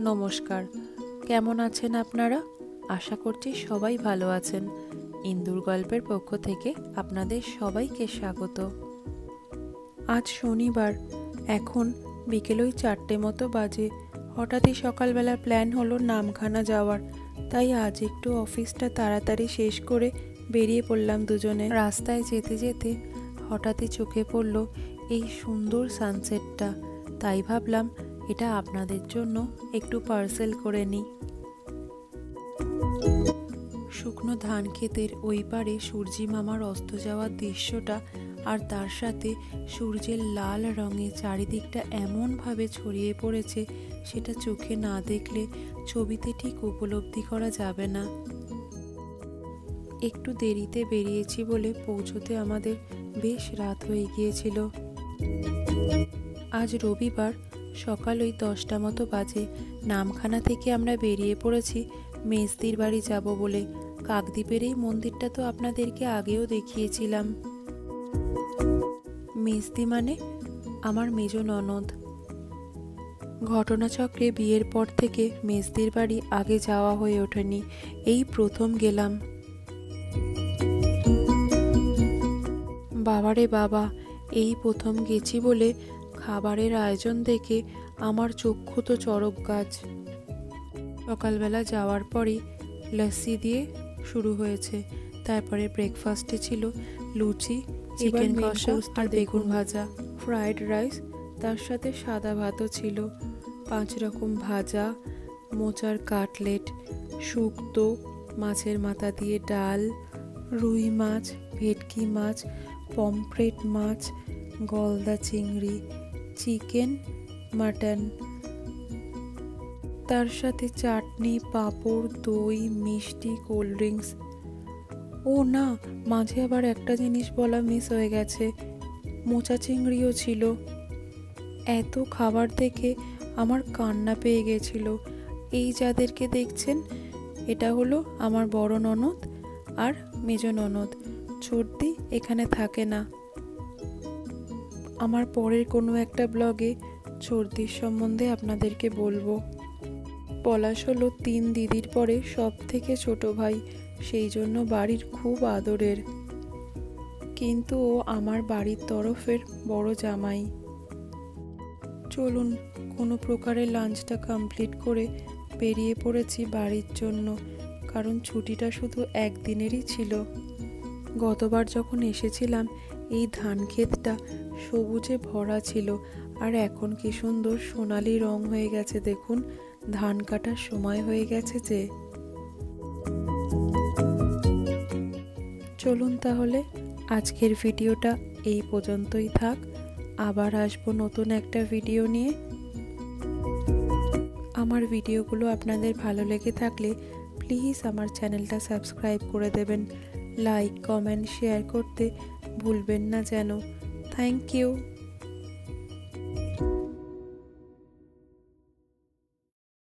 নমস্কার। কেমন আছেন আপনারা? আশা করছি সবাই ভালো আছেন। ইন্দুর গল্পের পক্ষ থেকে আপনাদের সবাইকে স্বাগত। আজ শনিবার, এখন বিকেল ওই চারটে মতো বাজে। হঠাৎই সকালবেলা প্ল্যান হলো নামখানা যাওয়ার। তাই আজ একটু অফিসটা তাড়াতাড়ি শেষ করে বেরিয়ে পড়লাম দুজনে। রাস্তায় যেতে যেতে হঠাৎই চোখে পড়ল এই সুন্দর সানসেটটা তাই ভাবলাম এটা আপনাদের জন্য একটু পার্সেল করে নিই। শুকনো ধান ক্ষেতের ওই পারে সূর্যি মামার অস্ত যাওয়ার দৃশ্যটা আর তার সাথে সূর্যের লাল রঙে চারিদিকটা এমনভাবে ছড়িয়ে পড়েছে, সেটা চোখে না দেখলে ছবিতে ঠিক উপলব্ধি করা যাবে না। একটু দেরিতে বেরিয়েছি বলে পৌঁছতে আমাদের বেশ রাত হয়ে গিয়েছিল। আজ রবিবার সকাল ওই দশটা মতো বাজে। নামখানা থেকে আমরা বেরিয়ে পড়েছি। মেজদির বাড়ি যাব বলে। কাকদ্বীপের এই মন্দিরটা তো আপনাদেরকে আগেও দেখিয়েছিলাম। মেজদি মানে আমার মেজ ননদ। ঘটনাচক্রে বিয়ের পর থেকে মেজদির বাড়ি আগে যাওয়া হয়ে ওঠেনি। এই প্রথম গেলাম। বাবারে বাবা, এই প্রথম গেছি বলে খাবারের আয়োজন দেখে আমার চক্ষু তো চড়ক গাছ। সকালবেলা যাওয়ার পরই লস্যি দিয়ে শুরু হয়েছে। তারপরে ব্রেকফাস্টে ছিল লুচি চিকেন কষা আর বেগুন ভাজা। ফ্রায়েড রাইস তার সাথে সাদা ভাতও ছিল। পাঁচ রকম ভাজা মোচার কাটলেট শুক্তো মাছের মাথা দিয়ে ডাল রুই মাছ ভেটকি মাছ পমফ্রেট মাছ গলদা চিংড়ি চিকেন, মাটন, তার সাথে চাটনি, পাঁপড়, দই, মিষ্টি, কোল্ড ড্রিঙ্কস। ও না, মাঝে আবার একটা জিনিস বলা মিস হয়ে গেছে। মোচা চিংড়িও ছিল। এত খাবার দেখে আমার কান্না পেয়ে গেছিল। এই যাদেরকে দেখছেন, এটা হলো আমার বড় ননদ আর মেজ ননদ। চর্দি এখানে থাকে না। আমার পরের কোনো একটা ব্লগে ছোটদির সম্বন্ধে আপনাদেরকে বলব। পলাশ হলো তিন দিদির পরে সব থেকে ছোট ভাই, সেই জন্য বাড়ির খুব আদরের। কিন্তু ও আমার বাড়ির তরফের বড় জামাই। চলুন, কোনো প্রকারে লাঞ্চটা কমপ্লিট করে বেরিয়ে পড়েছি বাড়ির জন্য, কারণ ছুটিটা শুধু একদিনেরই ছিল। গতবার যখন এসেছিলাম এই ধান ক্ষেতটা সবুজে ভরা ছিল, আর এখন কি সুন্দর সোনালি রং হয়ে গেছে দেখুন। ধান কাটার সময় হয়ে গেছে যে। চলুন তাহলে আজকের ভিডিওটা এই পর্যন্তই থাক। আবার আসব নতুন একটা ভিডিও নিয়ে। আমার ভিডিওগুলো আপনাদের ভালো লেগে থাকলে প্লিজ আমার চ্যানেলটা সাবস্ক্রাইব করে দেবেন। লাইক কমেন্ট শেয়ার করতে ভুলবেন না যেন। Thank you